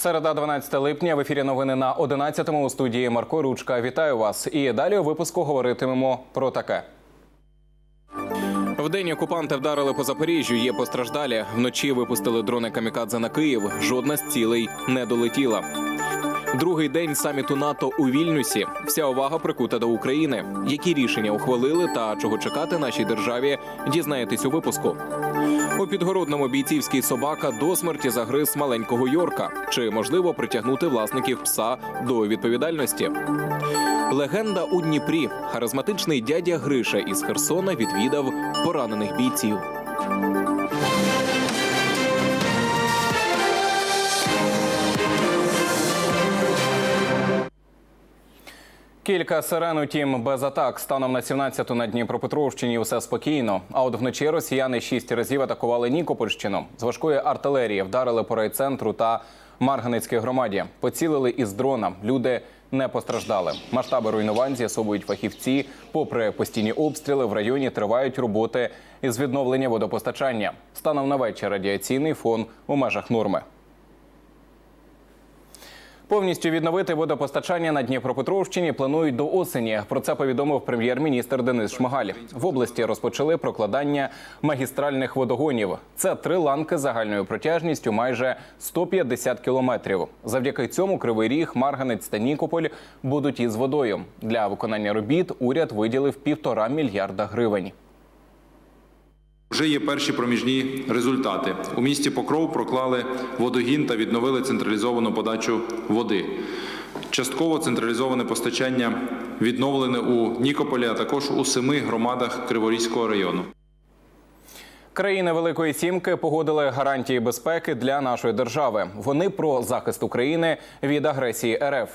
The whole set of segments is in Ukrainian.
Середа 12 липня в ефірі новини на 11-му у студії Марко Ручка. Вітаю вас. І далі у випуску говоритимемо про таке. Вдень окупанти вдарили по Запоріжжю. Є постраждалі. Вночі випустили дрони камікадзе на Київ. Жодна з цілей не долетіла. Другий день саміту НАТО у Вільнюсі. Вся увага прикута до України. Які рішення ухвалили та чого чекати нашій державі, дізнаєтесь у випуску. У підгородному бійцівський собака до смерті загриз маленького Йорка. Чи можливо притягнути власників пса до відповідальності? Легенда у Дніпрі. Харизматичний дядя Гриша із Херсона відвідав поранених бійців. Кілька сирен, утім, без атак. Станом на 17-ту на Дніпропетровщині все спокійно. А от вночі росіяни шість разів атакували Нікопольщину. З важкої артилерії вдарили по райцентру та Марганецькій громаді. Поцілили із дрона. Люди не постраждали. Масштаби руйнувань з'ясовують фахівці. Попри постійні обстріли, в районі тривають роботи із відновлення водопостачання. Станом на вечір радіаційний фон у межах норми. Повністю відновити водопостачання на Дніпропетровщині планують до осені. Про це повідомив прем'єр-міністр Денис Шмигаль. В області розпочали прокладання магістральних водогонів. Це три ланки загальною протяжністю майже 150 кілометрів. Завдяки цьому Кривий Ріг, Марганець та Нікополь будуть із водою. Для виконання робіт уряд виділив півтора мільярда гривень. Вже є перші проміжні результати. У місті Покров проклали водогін та відновили централізовану подачу води. Частково централізоване постачання відновлене у Нікополі, а також у семи громадах Криворізького району. Країни Великої Сімки погодили гарантії безпеки для нашої держави. Вони про захист України від агресії РФ.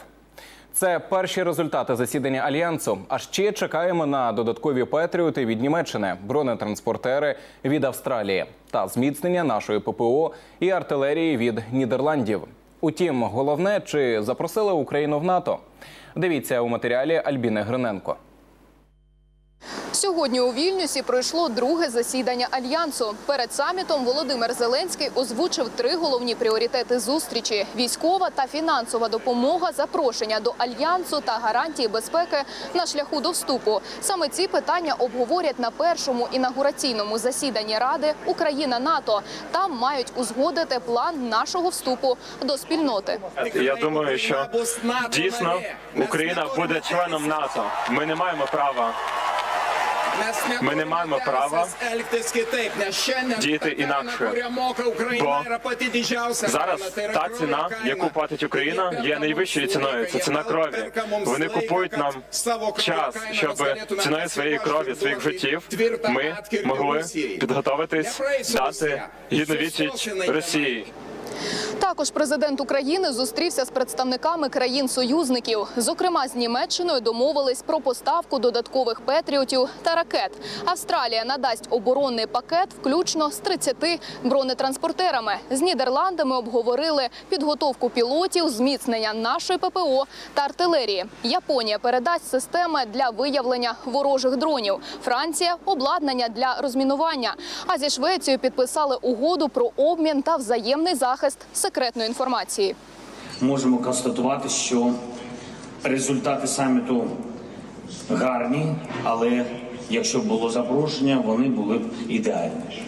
Це перші результати засідання альянсу. А ще чекаємо на додаткові патріоти від Німеччини, бронетранспортери від Австралії та зміцнення нашої ППО і артилерії від Нідерландів. Утім, головне, чи запросили Україну в НАТО? Дивіться у матеріалі Альбіни Гриненко. Сьогодні у Вільнюсі пройшло друге засідання альянсу. Перед самітом Володимир Зеленський озвучив три головні пріоритети зустрічі: військова та фінансова допомога, запрошення до альянсу та гарантії безпеки на шляху до вступу. Саме ці питання обговорять на першому інаугураційному засіданні Ради Україна НАТО. Там мають узгодити план нашого вступу до спільноти. Я думаю, що дійсно Україна буде членом НАТО. Ми не маємо права Ми не маємо права діяти інакше. Бо зараз та ціна, яку платить Україна, є найвищою ціною. Це ціна крові. Вони купують нам час, щоб ціною своєї крові, своїх життів, ми могли підготовитись дати гідну Росії. Також президент України зустрівся з представниками країн-союзників. Зокрема, з Німеччиною домовились про поставку додаткових петріотів та ракет. Австралія надасть оборонний пакет, включно з 30 бронетранспортерами. З Нідерландами обговорили підготовку пілотів, зміцнення нашої ППО та артилерії. Японія передасть системи для виявлення ворожих дронів. Франція обладнання для розмінування. А зі Швецією підписали угоду про обмін та взаємний захист секретної інформації. можемо констатувати, що результати саміту гарні, але якщо б було запрошення, вони були б ідеальні.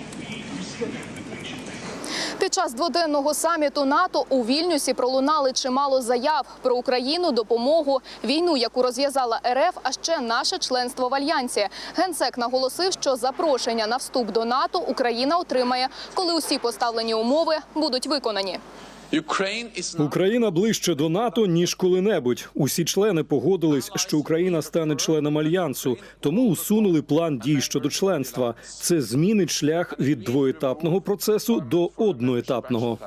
Під час дводенного саміту НАТО у Вільнюсі пролунали чимало заяв про Україну, допомогу, війну, яку розв'язала РФ, а ще наше членство в альянсі. Генсек наголосив, що запрошення на вступ до НАТО Україна отримає, коли усі поставлені умови будуть виконані. Україна ближче до НАТО ніж коли-небудь. Усі члени погодились, що Україна стане членом альянсу, тому усунули план дій щодо членства. Це змінить шлях від двоетапного процесу до одноетапного.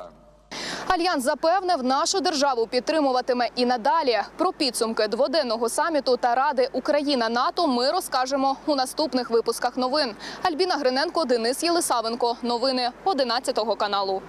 Альянс запевнив, нашу державу підтримуватиме і надалі. Про підсумки дводенного саміту та ради Україна НАТО ми розкажемо у наступних випусках новин. Альбіна Гриненко, Денис Єлисавенко. Новини 11 каналу.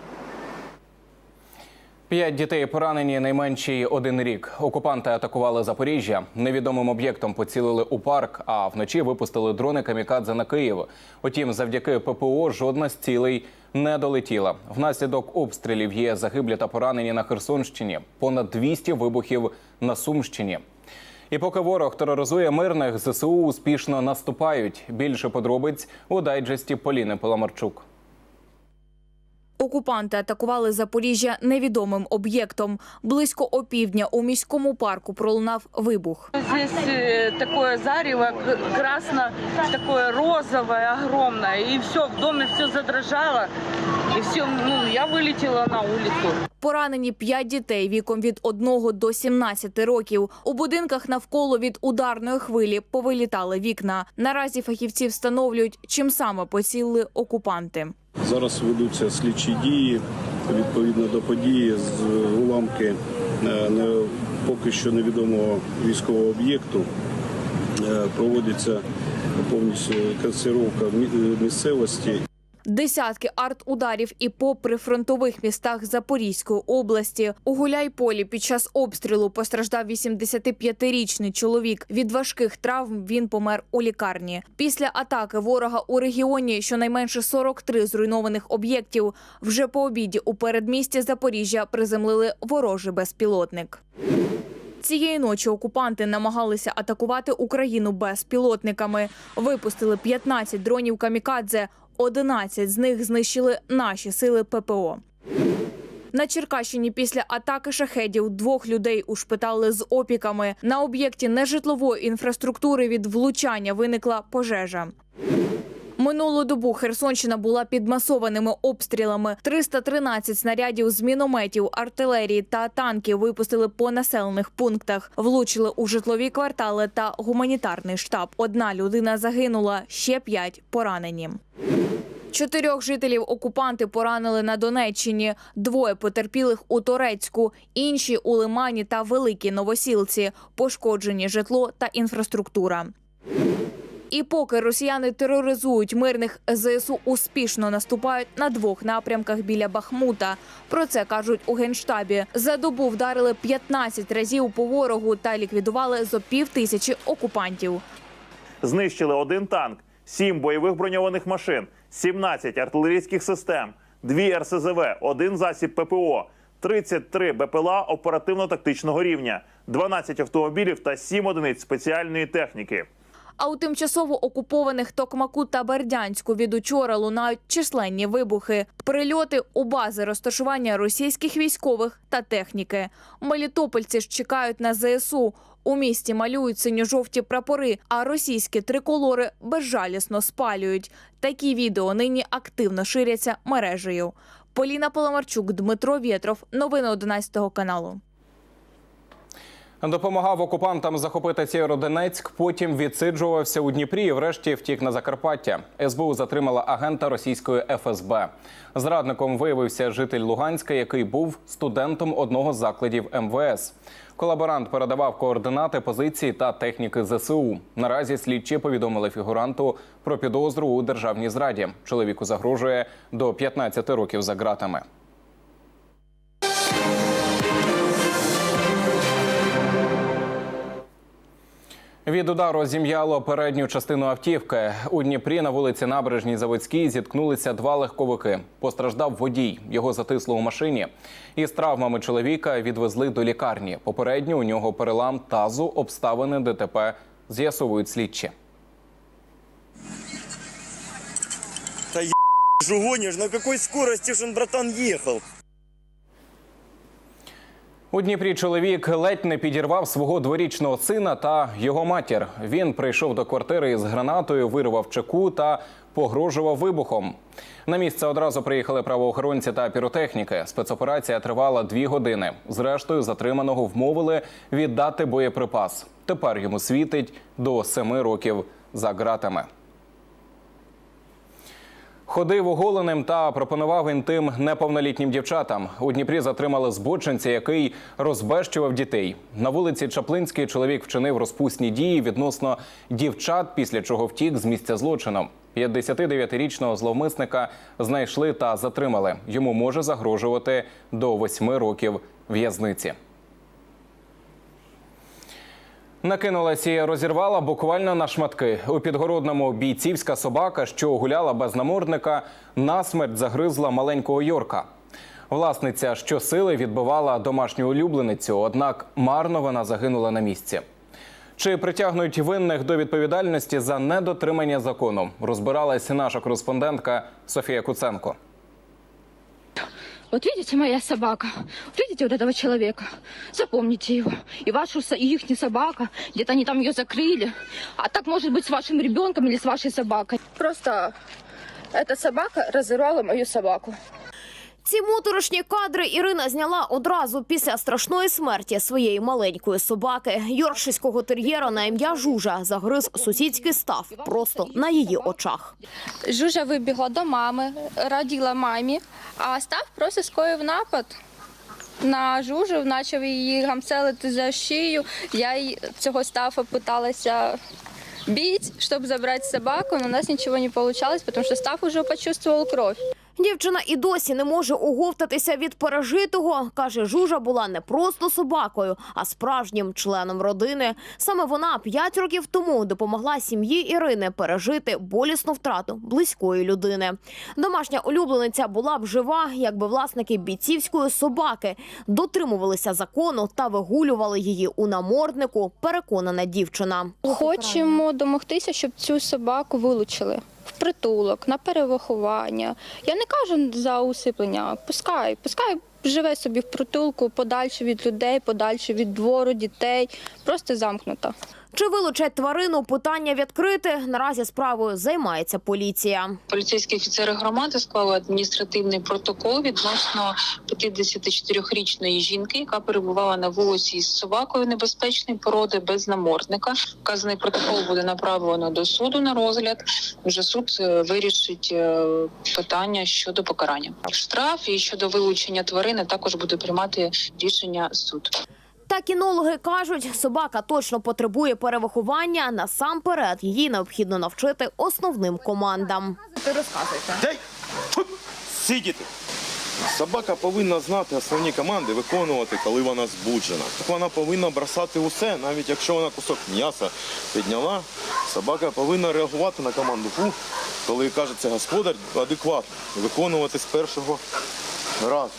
П'ять дітей поранені найменший один рік. Окупанти атакували Запоріжжя. Невідомим об'єктом поцілили у парк, а вночі випустили дрони камікадзе на Київ. Утім, завдяки ППО жодна з цілей не долетіла. Внаслідок обстрілів є загиблі та поранені на Херсонщині. Понад 200 вибухів на Сумщині. І поки ворог тероризує мирних, ЗСУ успішно наступають. Більше подробиць у дайджесті Поліни Паламарчук. Окупанти атакували Запоріжжя невідомим об'єктом. Близько опівдня у міському парку пролунав вибух. Здесь э, такое зарево к- красно, такое розовое, огромное, все, в доме все задрожало, и все, ну, я вылетела на улицу. Поранені п'ять дітей віком від 1 до 17 років. У будинках навколо від ударної хвилі повилітали вікна. Наразі фахівці встановлюють, чим саме поцілили окупанти. Зараз ведуться слідчі дії відповідно до події з уламки е, не- поки що невідомого військового об'єкту. Е, Проводиться повністю консервовка місцевості. Десятки арт-ударів і по прифронтових містах Запорізької області. У Гуляйполі під час обстрілу постраждав 85-річний чоловік. Від важких травм він помер у лікарні. Після атаки ворога у регіоні щонайменше 43 зруйнованих об'єктів. Вже по обіді у передмісті Запоріжжя приземлили ворожий безпілотник. Цієї ночі окупанти намагалися атакувати Україну безпілотниками. Випустили 15 дронів камікадзе. 11 з них знищили наші сили ППО. На Черкащині після атаки шахедів двох людей ушпитали з опіками. На об'єкті нежитлової інфраструктури від влучання виникла пожежа. Минулу добу Херсонщина була під масованими обстрілами. 313 снарядів з мінометів, артилерії та танків випустили по населених пунктах. Влучили у житлові квартали та гуманітарний штаб. Одна людина загинула, ще п'ять поранені. Чотирьох жителів окупанти поранили на Донеччині, двоє потерпілих у Торецьку, інші у Лимані та Великій Новосілці. Пошкоджені житло та інфраструктура. І поки росіяни тероризують мирних, ЗСУ успішно наступають на двох напрямках біля Бахмута. Про це кажуть у генштабі. За добу вдарили 15 разів по ворогу та ліквідували зо пів тисячі окупантів. знищили один танк, сім бойових броньованих машин, 17 артилерійських систем, дві РСЗВ, один засіб ППО, 33 БПЛА оперативно-тактичного рівня, 12 автомобілів та 7 одиниць спеціальної техніки. А у тимчасово окупованих Токмаку та Бердянську від учора лунають численні вибухи, прильоти у бази розташування російських військових та техніки. Мелітопольці ж чекають на ЗСУ. У місті малюють синьо-жовті прапори, а російські триколори безжалісно спалюють. Такі відео нині активно ширяться мережею. Поліна Поломарчук, Дмитро Вєтров. Новини 11 каналу. Допомагав окупантам захопити Сєвєродонецьк, потім відсиджувався у Дніпрі і врешті втік на Закарпаття. СБУ затримала агента російської ФСБ. Зрадником виявився житель Луганська, який був студентом одного з закладів МВС. Колаборант передавав координати позиції та техніки ЗСУ. Наразі слідчі повідомили фігуранту про підозру у державній зраді. Чоловіку загрожує до 15 років за ґратами. Від удару зім'яло передню частину автівки. У Дніпрі на вулиці Набережній Заводській зіткнулися два легковики. Постраждав водій. Його затисло у машині. Із травмами чоловіка відвезли до лікарні. Попередньо у нього перелам тазу, обставини ДТП з'ясовують слідчі. Что гонишь? На какой скорости ж он, братан, ехал? У Дніпрі чоловік ледь не підірвав свого дворічного сина та його матір. Він прийшов до квартири із гранатою, вирвав чеку та погрожував вибухом. На місце одразу приїхали правоохоронці та піротехніки. Спецоперація тривала дві години. Зрештою, затриманого вмовили віддати боєприпас. Тепер йому світить до семи років за ґратами. Ходив оголеним та пропонував інтим неповнолітнім дівчатам. У Дніпрі затримали збочинця, який розбещував дітей. На вулиці Чаплинській чоловік вчинив розпусні дії відносно дівчат, після чого втік з місця злочину. 59-річного зловмисника знайшли та затримали. Йому може загрожувати до 8 років в'язниці. Накинулась і розірвала буквально на шматки. У підгородному бійцівська собака, що гуляла без намордника, насмерть загризла маленького Йорка. Власниця щосили відбивала домашню улюбленицю, однак марно вона загинула на місці. Чи притягнуть винних до відповідальності за недотримання закону? Розбиралась наша кореспондентка Софія Куценко. Вот видите, моя собака. Вот видите вот этого человека. Запомните его. И вашу, со- и ихнюю собака. Где-то они там ее закрыли. А так может быть с вашим ребенком или с вашей собакой. Просто эта собака разорвала мою собаку. Ці моторошні кадри Ірина зняла одразу після страшної смерті своєї маленької собаки. Йоркшиського тер'єра на ім'я Жужа загриз сусідський став просто на її очах. Жужа вибігла до мами, раділа мамі, а став просто скоїв напад. На жужу почав її гамселити за шию. Я й цього стафа питалася бити, щоб забрати собаку, але у нас нічого не вийшло, тому що став уже почувствував кров. Дівчина і досі не може оговтатися від пережитого. Каже, Жужа була не просто собакою, а справжнім членом родини. Саме вона п'ять років тому допомогла сім'ї Ірини пережити болісну втрату близької людини. Домашня улюблениця була б жива, якби власники бійцівської собаки дотримувалися закону та вигулювали її у наморднику. Переконана дівчина. Хочемо домогтися, щоб цю собаку вилучили в притулок, на перевиховання. Я не кажу за усиплення. Пускай, пускай живе собі в притулку, подальше від людей, подальше від двору, дітей, просто замкнута. Чи вилучать тварину? Питання відкрите. Наразі справою займається поліція. Поліцейські офіцери громади склали адміністративний протокол відносно 54-річної жінки, яка перебувала на вулиці із собакою небезпечної породи без намордника. Вказаний протокол буде направлено до суду на розгляд. Вже суд е, вирішить е, питання щодо покарання. Штраф і щодо вилучення тварини також буде приймати рішення суд. Та кінологи кажуть, собака точно потребує перевиховання. Насамперед її необхідно навчити основним командам. Ти розказуйте. Дай! Сидіти! Собака повинна знати основні команди, виконувати, коли вона збуджена. Вона повинна бросати усе, навіть якщо вона кусок м'яса підняла. Собака повинна реагувати на команду «фу», коли каже це господар, адекватно, виконувати з першого разу.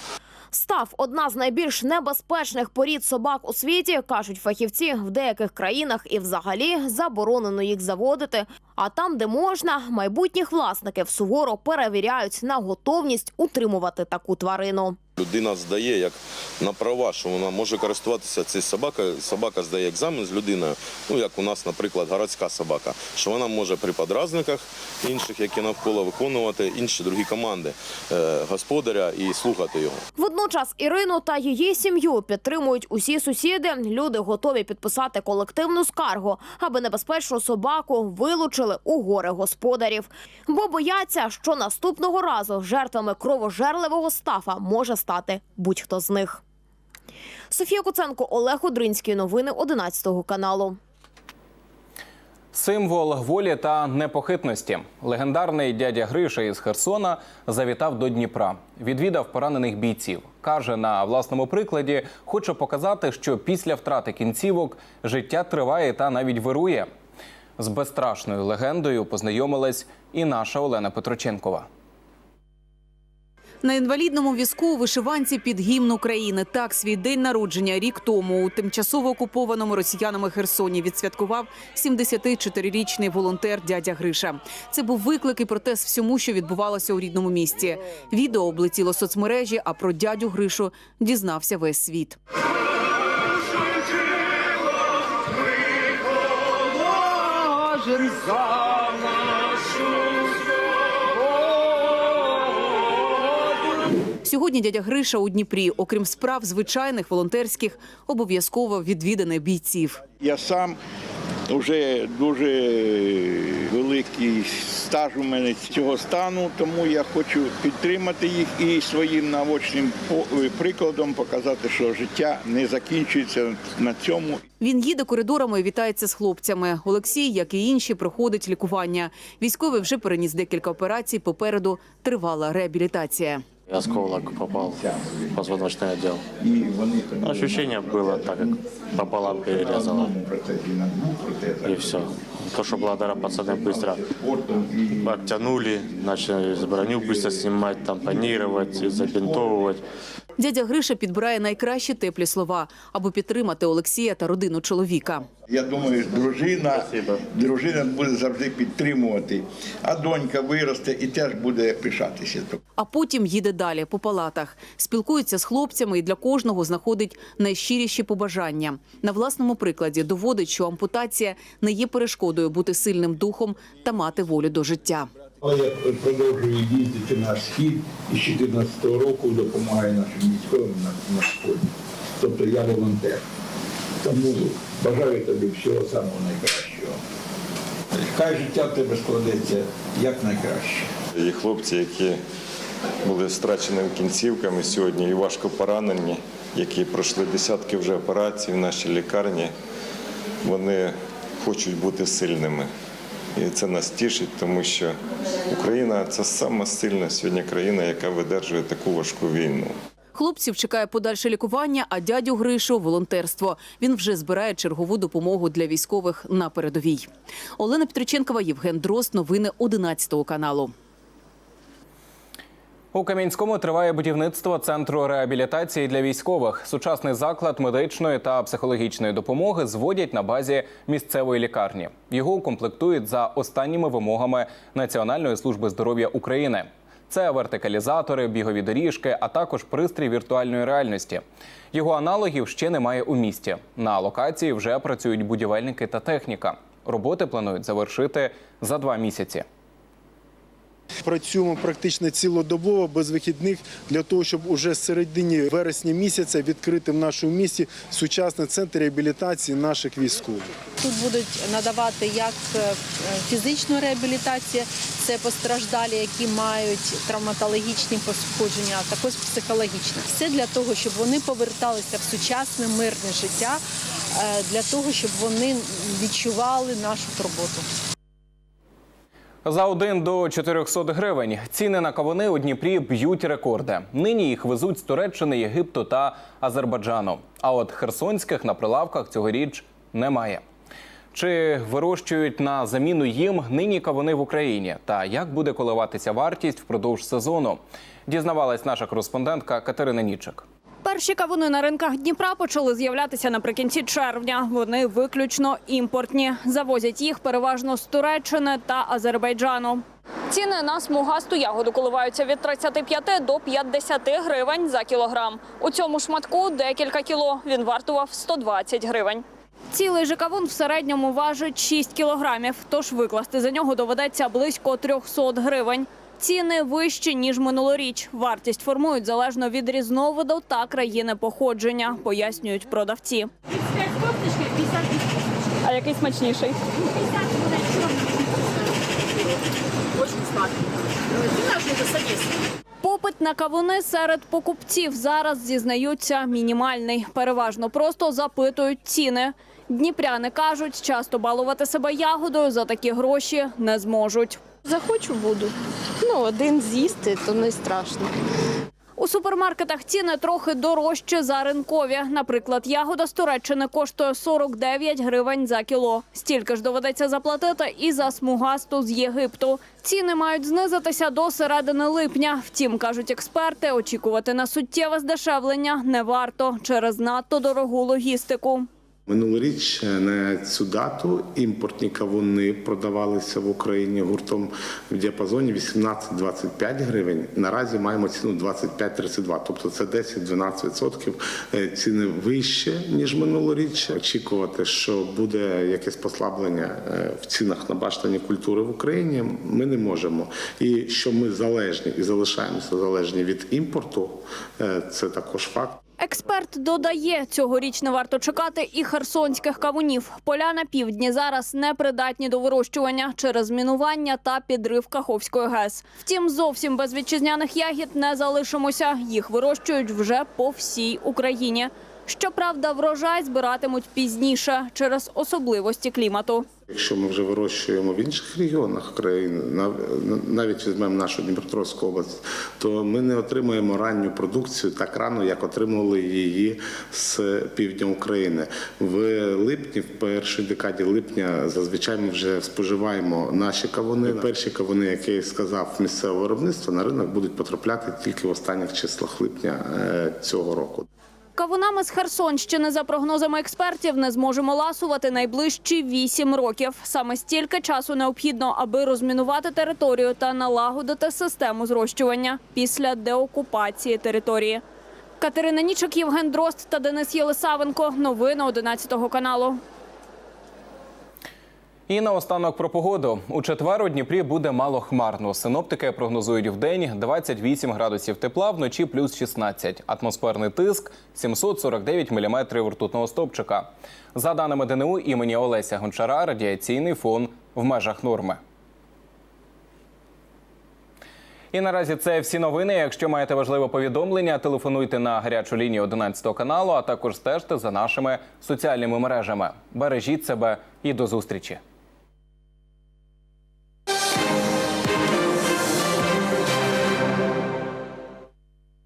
Став одна з найбільш небезпечних порід собак у світі, кажуть фахівці. В деяких країнах і взагалі заборонено їх заводити. А там, де можна, майбутніх власників суворо перевіряють на готовність утримувати таку тварину. Людина здає як на права, що вона може користуватися цією собакою. Собака здає екзамен з людиною. Ну як у нас, наприклад, городська собака, що вона може при подразниках інших, які навколо виконувати інші другі команди е, господаря і слухати його. Водночас Ірину та її сім'ю підтримують усі сусіди. Люди готові підписати колективну скаргу, аби небезпечну собаку вилучили у гори господарів. Бо бояться, що наступного разу жертвами кровожерливого стафа може стати будь-хто з них. Софія Куценко, Олег Одринський. Новини 11 каналу. Символ волі та непохитності. Легендарний дядя Гриша із Херсона завітав до Дніпра. Відвідав поранених бійців. Каже, на власному прикладі хоче показати, що після втрати кінцівок життя триває та навіть вирує. З безстрашною легендою познайомилась і наша Олена Петроченкова. На інвалідному візку у вишиванці під гімн України. Так свій день народження рік тому у тимчасово окупованому росіянами Херсоні відсвяткував 74-річний волонтер дядя Гриша. Це був виклик і протест всьому, що відбувалося у рідному місті. Відео облетіло соцмережі, а про дядю Гришу дізнався весь світ. Сьогодні дядя Гриша у Дніпрі, окрім справ звичайних волонтерських, обов'язково відвідане бійців. Я сам Вже дуже великий стаж у мене цього стану, тому я хочу підтримати їх і своїм наочним по- прикладом показати, що життя не закінчується на цьому. Він їде коридорами і вітається з хлопцями. Олексій, як і інші, проходить лікування. Військовий вже переніс декілька операцій. Попереду тривала реабілітація. Осколок попал в позвоночный отдел. Ощущение было так, как пополам перерезало. И все. То, что благодаря пацаны быстро оттянули, начали броню быстро снимать, тампонировать, забинтовывать. Дядя Гриша підбирає найкращі теплі слова, аби підтримати Олексія та родину чоловіка. Я думаю, дружина, дружина буде завжди підтримувати, а донька виросте і теж буде пишатися. А потім їде далі по палатах, спілкується з хлопцями і для кожного знаходить найщиріші побажання. На власному прикладі доводить, що ампутація не є перешкодою бути сильним духом та мати волю до життя. Але я продовжую їздити на схід і з 2014 року допомагаю нашим військовим на, на сході. Тобто я волонтер. Тому бажаю тобі всього самого найкращого. Хай життя в тебе складеться як найкраще. І хлопці, які були страченими кінцівками сьогодні і важко поранені, які пройшли десятки вже операцій в нашій лікарні, вони хочуть бути сильними. І це нас тішить, тому що Україна це сама сильна сьогодні країна, яка видержує таку важку війну. Хлопців чекає подальше лікування, а дядю Гришу – волонтерство. Він вже збирає чергову допомогу для військових на передовій. Олена Петриченкова, Євген Дрозд. Новини 11 каналу. У Кам'янському триває будівництво центру реабілітації для військових. Сучасний заклад медичної та психологічної допомоги зводять на базі місцевої лікарні. Його укомплектують за останніми вимогами Національної служби здоров'я України. Це вертикалізатори, бігові доріжки, а також пристрій віртуальної реальності. Його аналогів ще немає у місті. На локації вже працюють будівельники та техніка. Роботи планують завершити за два місяці. Працюємо практично цілодобово без вихідних для того, щоб уже з середині вересня місяця відкрити в нашому місті сучасний центр реабілітації наших військових. Тут будуть надавати як е, фізичну реабілітацію, це постраждалі, які мають травматологічні пошкодження, а також психологічне. Все для того, щоб вони поверталися в сучасне мирне життя, е, для того, щоб вони відчували нашу турботу. За 1 до 400 гривень ціни на кавуни у Дніпрі б'ють рекорди. Нині їх везуть з Туреччини, Єгипту та Азербайджану. А от херсонських на прилавках цьогоріч немає. Чи вирощують на заміну їм нині кавуни в Україні? Та як буде коливатися вартість впродовж сезону? Дізнавалась наша кореспондентка Катерина Нічик. Перші кавуни на ринках Дніпра почали з'являтися наприкінці червня. Вони виключно імпортні. Завозять їх переважно з Туреччини та Азербайджану. Ціни на смугасту ягоду коливаються від 35 до 50 гривень за кілограм. У цьому шматку декілька кіло. Він вартував 120 гривень. Цілий же кавун в середньому важить 6 кілограмів, тож викласти за нього доведеться близько 300 гривень. Ціни вищі, ніж минулоріч. Вартість формують залежно від різновиду та країни походження, пояснюють продавці. А який смачніший? Попит на кавуни серед покупців зараз зізнаються мінімальний. Переважно просто запитують ціни. Дніпряни кажуть, часто балувати себе ягодою за такі гроші не зможуть. Захочу буду. Ну, один з'їсти, то не страшно. У супермаркетах ціни трохи дорожче за ринкові. Наприклад, ягода з Туреччини коштує 49 гривень за кіло. Стільки ж доведеться заплатити і за смугасту з Єгипту. Ціни мають знизитися до середини липня. Втім, кажуть експерти, очікувати на суттєве здешевлення не варто через надто дорогу логістику. Минулоріч на цю дату імпортні кавуни продавалися в Україні гуртом в діапазоні 18-25 гривень. Наразі маємо ціну 25-32, тобто це 10-12% ціни вище ніж минулоріч. Очікувати, що буде якесь послаблення е, в цінах на баштані культури в Україні, ми не можемо. І що ми залежні і залишаємося залежні від імпорту, е, це також факт. Експерт додає, цьогоріч не варто чекати і херсонських кавунів. Поля на півдні зараз не придатні до вирощування через мінування та підрив Каховської ГЕС. Втім, зовсім без вітчизняних ягід не залишимося. Їх вирощують вже по всій Україні. Щоправда, врожай збиратимуть пізніше через особливості клімату. Якщо ми вже вирощуємо в інших регіонах країни, нав- навіть візьмемо нашу Дніпропетровську область, то ми не отримуємо ранню продукцію так рано, як отримували її з півдня України. В липні, в першій декаді липня, зазвичай ми вже споживаємо наші кавуни. Перші кавуни, які я сказав, місцеве виробництво на ринок будуть потрапляти тільки в останніх числах липня е, цього року. Кавунами з Херсонщини, за прогнозами експертів, не зможемо ласувати найближчі вісім років. Саме стільки часу необхідно, аби розмінувати територію та налагодити систему зрощування після деокупації території. Катерина Нічок, Євген Дрозд та Денис Єлисавенко. Новини 11 каналу. І наостанок про погоду. У четвер у Дніпрі буде мало хмарно. Синоптики прогнозують вдень 28 градусів тепла, вночі плюс 16. Атмосферний тиск 749 міліметрів ртутного стопчика. За даними ДНУ імені Олеся Гончара, радіаційний фон в межах норми. І наразі це всі новини. Якщо маєте важливе повідомлення, телефонуйте на гарячу лінію 11 каналу, а також стежте за нашими соціальними мережами. Бережіть себе і до зустрічі.